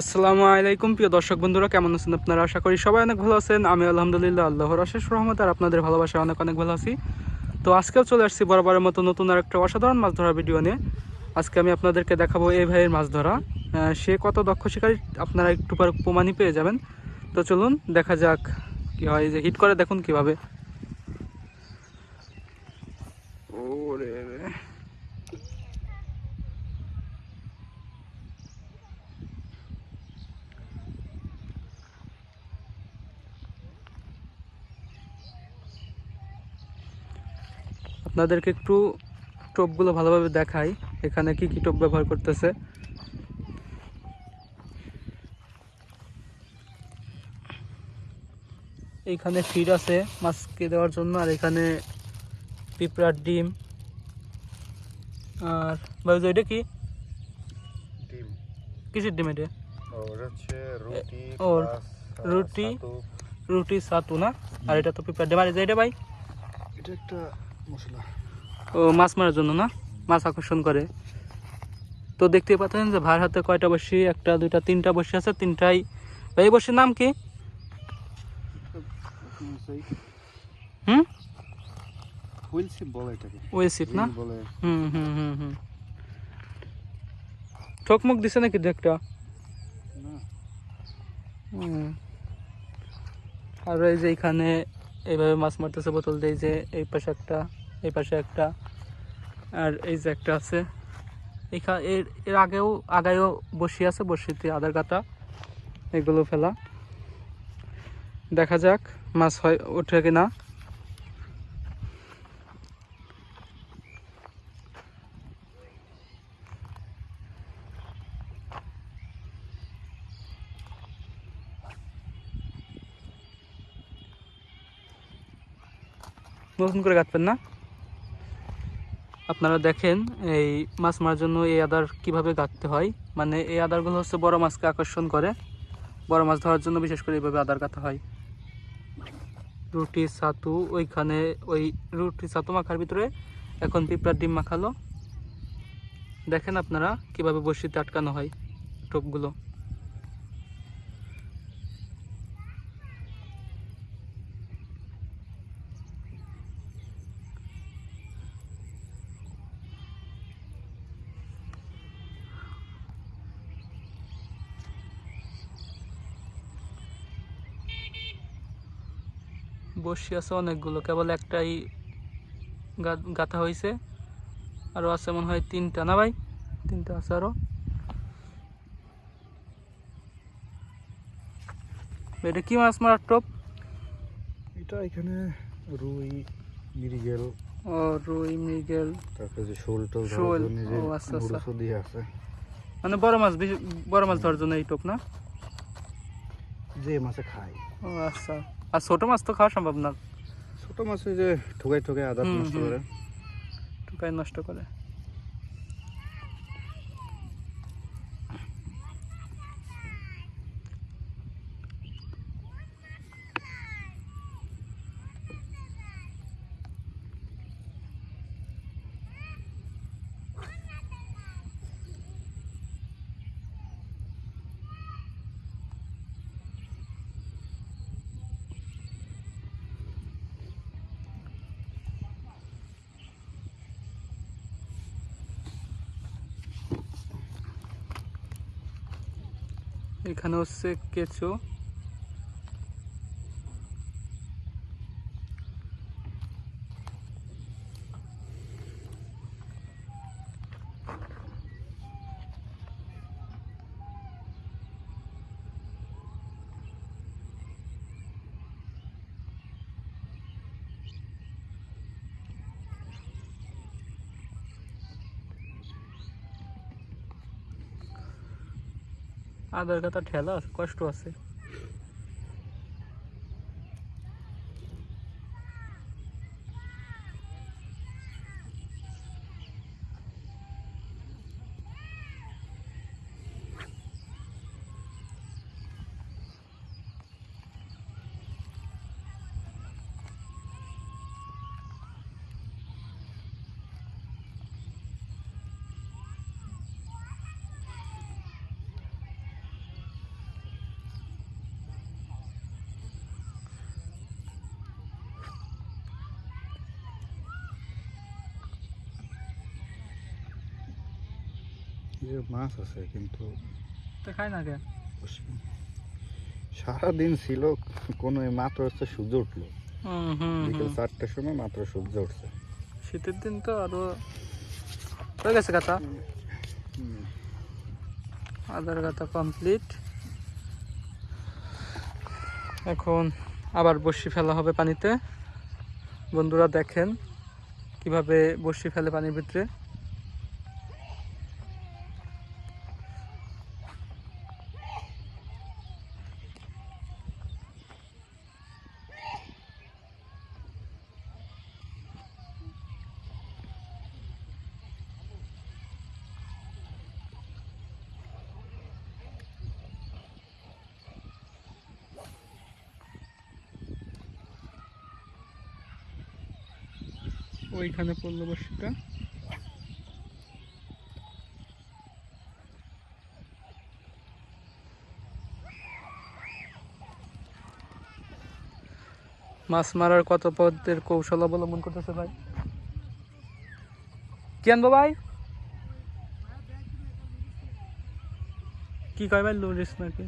আসসালামু আলাইকুম, প্রিয় দর্শক বন্ধুরা, কেমন আছেন আপনারা? আশা করি সবাই অনেক ভালো আছেন। আমি আলহামদুলিল্লাহ আল্লাহর অশেষ রহমত আর আপনাদের ভালোবাসা অনেক অনেক ভালো আছি। তো আজকেও চলে আসছি বরাবরের মতো নতুন আর একটা অসাধারণ মাছ ধরার ভিডিও নিয়ে। আজকে আমি আপনাদেরকে দেখাবো এই ভাইয়ের মাছ ধরা। সে কত দক্ষ শিকারী, আপনারা একটু পর প্রমাণই পেয়ে যাবেন। তো চলুন, দেখা যাক কি হয়। যে হিট করে, দেখুন কীভাবে। ওরে আপনাদেরকে একটু টোপগুলো ভালোভাবে দেখাই। এখানে কি কি টোপ ব্যবহার করতেছে? এইখানে ফিড আছে মাছকে দেওয়ার জন্য আর এখানে পিঁপড়ার ডিম। আর ভাই এটা কি? ডিম। কিসের ডিম এটা? ওর রুটি। রুটি। সাতু না? আর এটা তো পিঁপড়ার ডিম। আর এটা ভাই? এটা একটা মশলা। ও মাছ মারার জন্য না? মাছ আকর্ষণ করে। তো দেখতে পাচ্ছেন যে ভাইয়ের হাতে কয়টা বসি একটা দুইটা তিনটা বসি আছে তিনটাই। ভাই এই বসির নাম কি? হুম? হুইল বলে এটাকে। না? হুম হুম হুম হুম। ঠকমক দিছে নাকি দু একটা? হুম। আর এই যে এখানে এইভাবে মাছ মারতেছে বোতল দিয়ে যে এই পাশে একটা, এই পাশে একটা, আর এই যে একটা আছে। এখা, এর এর আগেও, আগায়ও বসি আছে, বসিতে আদার কাটা এগুলো ফেলা। দেখা যাক মাছ হয়, ওঠে কিনা। নতুন করে কাটবেন না। আপনারা দেখেন এই মাছ মারার জন্য এই আদার কীভাবে কাটতে হয়। মানে এই আদারগুলো হচ্ছে বড় মাছকে আকর্ষণ করে। বড় মাছ ধরার জন্য বিশেষ করে এইভাবে আদার কাটা হয়। রুটি, ছাতু, ওইখানে ওই রুটি, ছাতু মাখার ভিতরে এখন পিঁপড়ার ডিম মাখালো। দেখেন আপনারা কীভাবে বসিতে আটকানো হয় টোপগুলো। বসি আছে অনেকগুলো কেবল একটাই গাঁথা হয়েছে আরও আছে মনে হয় তিনটা না ভাই? তিনটা আছে আরও এটা কি মাছ মারার টপ? এটা এখানে রুই মিরিগেল ও রুই মৃগেল। তারপরে যে শোল টোল ও, আচ্ছা, আচ্ছা। আছে। মানে বড় মাছ বড় মাছ ধরার জন্য এই টোপ না? যে মাছে খায়। ও আচ্ছা। আর ছোট মাছ তো খাওয়া সম্ভব না। ছোট মাছে যে ঠোকাই ঠোকাই হুম, নষ্ট করে। ঠোকাই নষ্ট করে। এখানে হচ্ছে কেঁচো আধার কাতা ঠেলা আছে কষ্ট আছে। মাছ আছে কিন্তু তো খাই না কে সারাদিন ছিল কোনো মাত্র হচ্ছে সূর্য উঠল। বিকেল চারটার সময় মাত্র সূর্য উঠছে। শীতের দিন তো আরও হয়ে গেছে কথা। আধার কাটা কমপ্লিট এখন আবার বসি ফেলা হবে পানিতে। বন্ধুরা দেখেন কীভাবে বসি ফেলে পানির ভিতরে। ওইখানে পড়ল বসিটা। মাছ মারার কত পদের কৌশল অবলম্বন করতেছে ভাই? কি আনব ভাই? কি কয় ভাই লুরিস নাকি?